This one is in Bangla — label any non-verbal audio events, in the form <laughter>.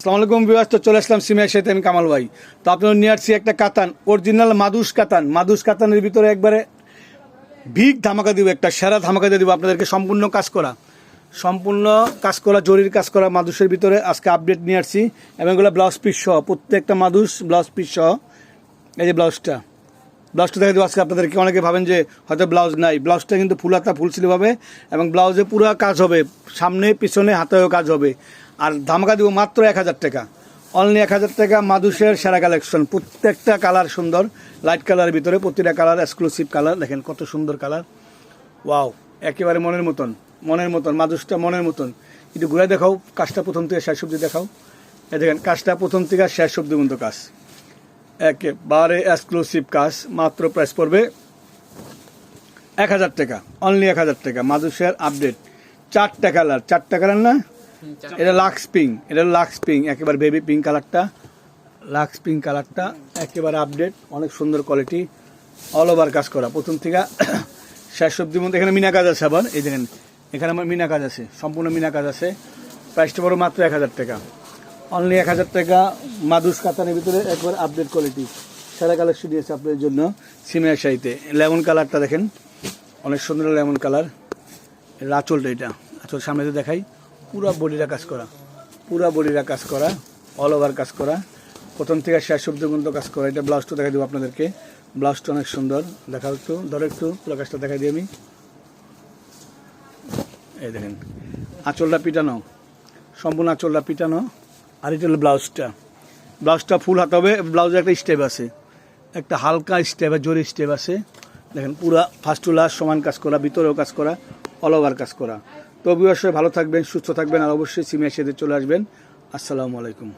আসসালামু আলাইকুম বিবাস তো চলে আসলাম সিমিয়ার সাথে, আমি কামাল ভাই। তো আপনার নিয়ে আসছি একটা কাতান অরিজিনাল মাদুস কাতান। মাদুস কাতানের ভিতরে একবারে ভিগ ধামাকা দিব, একটা সেরা ধামাকা দিয়ে দিব আপনাদেরকে, সম্পূর্ণ কাজ করা। সম্পূর্ণ কাজ করা, জরির কাজ করা মাদুসের ভিতরে আজকে আপডেট নিয়ে আসছি। এবং এগুলো ব্লাউজ পিস সহ, প্রত্যেকটা মাদুস ব্লাউজ পিস সহ, এই যে ব্লাউজটা ব্লাউজটা দেখে দেবো, আজকে আপনাদেরকে অনেকে ভাবেন যে হয়তো ব্লাউজ নাই। ব্লাউজটা কিন্তু ফুলাতা ফুল স্লিভ হবে এবং ব্লাউজে পুরো কাজ হবে, সামনে, পিছনে, হাতেও কাজ হবে। আর ধামাকা দিব মাত্র এক হাজার টাকা। অনলি এক হাজার টাকা মাদুসের সেরা কালেকশন প্রত্যেকটা কালার সুন্দর। লাইট কালারের ভিতরে প্রতিটা কালার এক্সক্লুসিভ কালার দেখেন কত সুন্দর কালার ওয়াও একেবারে মনের মতন। মনের মতন। মাদুসটা মনের মতন। একটু ঘুরে দেখাও, কাজটা প্রথম থেকে শেষ অব্দি দেখাও। এ দেখেন, কাজটা প্রথম থেকে শেষ অব্দি পর্যন্ত কাজ। একেবারে এক্সক্লুসিভ কাজ। মাত্র প্রাইস পড়বে এক হাজার টাকা। অনলি এক হাজার টাকা। মাদুসের আপডেট চারটা কালার চারটা কালার না? এটা লাক্স পিঙ্ক, এটা লাক্স পিঙ্ক, একেবারে বেবি পিঙ্ক কালারটা। লাক্স পিঙ্ক কালারটা, একেবারে আপডেট, অনেক সুন্দর কোয়ালিটি অল ওভার কাজ করা। প্রথম থেকে <coughs> শেষ অব্দির মধ্যে এখানে মিনা কাজ আছে আবার, এই দেখেন, এখানে আমার মিনা কাজ আছে, সম্পূর্ণ মিনা কাজ আছে। প্রাইসটা বড় মাত্র এক হাজার টাকা। অনলি এক হাজার টাকা, মাদুস কাতানের ভিতরে একবার আপডেট কোয়ালিটি সেরা কালেকশন দিয়েছে আপনাদের জন্য সিমিয়ার শাড়িতে। লেমন কালারটা দেখেন, অনেক সুন্দর লেমন কালার। এর আঁচলটা এটা, আঁচল সামনে দেখাই। পুরো বডিটা কাজ করা। পুরা বডিটা কাজ করা অল ওভার কাজ করা। প্রথম থেকে শেষ অব্দি পর্যন্ত কাজ করা। এটা ব্লাউজটা দেখা দেবো আপনাদেরকে। ব্লাউজটা অনেক সুন্দর। দেখা একটু, ধরো একটু পুরো কাজটা দেখাই দিই আমি। এই দেখেন, আঁচলটা পিটানো, সম্পূর্ণ আঁচলটা পিটানো আর এটা হলো ব্লাউজটা ব্লাউজটা ফুল হাতে হবে ব্লাউজে একটা স্টেপ আছে। একটা হালকা স্টেপ জোরে স্টেপ আছে। দেখেন, পুরা ফার্স্ট টু লাস্ট সমান কাজ করা, ভিতরেও কাজ করা অল ওভার কাজ করা। তো অবশ্যই ভালো থাকবেন সুস্থ থাকবেন আর অবশ্যই সিমিয়া সেদের চলে আসবেন। আসসালামু আলাইকুম।